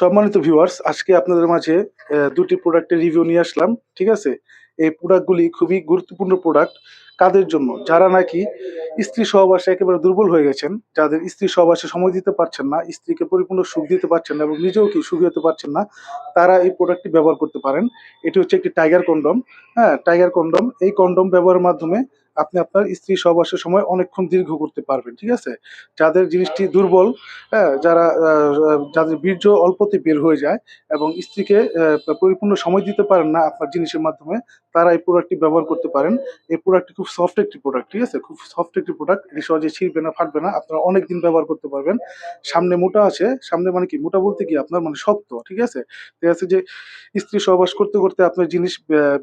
সম্মানিত ভিউয়ার্স আজকে আপনাদের মাঝে দুটি প্রোডাক্টের রিভিউ নিয়ে আসলাম, ঠিক আছে? এই প্রোডাক্টগুলি খুবই গুরুত্বপূর্ণ প্রোডাক্ট কাদের জন্য? যারা নাকি স্ত্রী সহবাসে একেবারে দুর্বল হয়ে গেছেন, যাদের স্ত্রী সহবাসে সময় দিতে পারছেন না, স্ত্রীকে পরিপূর্ণ সুখ দিতে পারছেন না এবং নিজেও কি সুখী হতে পারছেন না, তারা এই প্রোডাক্টটি ব্যবহার করতে পারেন। এটি হচ্ছে একটি টাইগার কন্ডম হ্যাঁ টাইগার কন্ডম এই কন্ডম ব্যবহারের মাধ্যমে আপনি আপনার স্ত্রী সহবাসের সময় অনেকক্ষণ দীর্ঘ করতে পারবেন, ঠিক আছে? যাদের জিনিসটি দুর্বল হ্যাঁ যারা যাদের বীর্য অল্পতে বের হয়ে যায় এবং স্ত্রীকে পরিপূর্ণ সময় দিতে পারেন না আপনার জিনিসের মাধ্যমে, তারা এই প্রোডাক্টটি ব্যবহার করতে পারেন। এই প্রোডাক্টটি খুব সফট একটি প্রোডাক্ট ঠিক আছে? খুব সফট একটি প্রোডাক্ট এটি সহজে ছিঁড়বে না, ফাটবে না, আপনারা অনেক দিন ব্যবহার করতে পারবেন। সামনে মোটা আছে, সামনে মানে কি? মোটা বলতে কি? আপনার মানে শক্ত, ঠিক আছে? ঠিক আছে যে স্ত্রী সহবাস করতে করতে আপনার জিনিস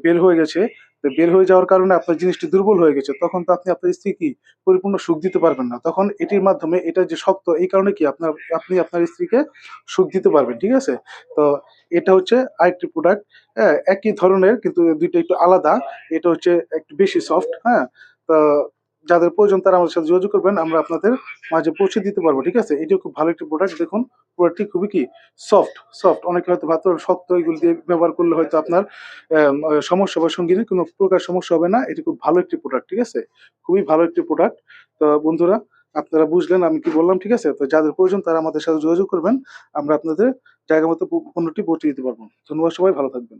বের হয়ে গেছে তো বের হয়ে যাওয়ার কারণে আপনার জিনিসটি দুর্বল হয়ে গেছে, তখন তো আপনি আপনার স্ত্রীকে পরিপূর্ণ সুখ দিতে পারবেন না। তখন এটির মাধ্যমে এটা যে শক্ত, এই কারণে কি আপনার, আপনি আপনার স্ত্রীকে সুখ দিতে পারবেন, ঠিক আছে? তো এটা হচ্ছে আরেকটি প্রোডাক্ট হ্যাঁ একই ধরনের কিন্তু দুইটা একটু আলাদা, এটা হচ্ছে একটু বেশি সফট হ্যাঁ? তো যাদের প্রয়োজন তারা আমাদের সাথে যোগাযোগ করবেন, আমরা আপনাদের মাঝে পৌঁছে দিতে পারব, ঠিক আছে? এটিও খুব ভালো একটি প্রোডাক্ট দেখুন প্রোডাক্টটি খুবই কি সফট সফট অনেকে হয়তো ভাত শক্ত এগুলো দিয়ে ব্যবহার করলে হয়তো আপনার সমস্যা বা সঙ্গীনের কোনো প্রকার সমস্যা হবে না, এটি খুব ভালো একটি প্রোডাক্ট ঠিক আছে? খুবই ভালো একটি প্রোডাক্ট তো বন্ধুরা, আপনারা বুঝলেন আমি কি বললাম, ঠিক আছে? তো যাদের প্রয়োজন তারা আমাদের সাথে যোগাযোগ করবেন, আমরা আপনাদের জায়গা মতো পণ্যটি পৌঁছে দিতে পারব। ধন্যবাদ সবাই, ভালো থাকবেন।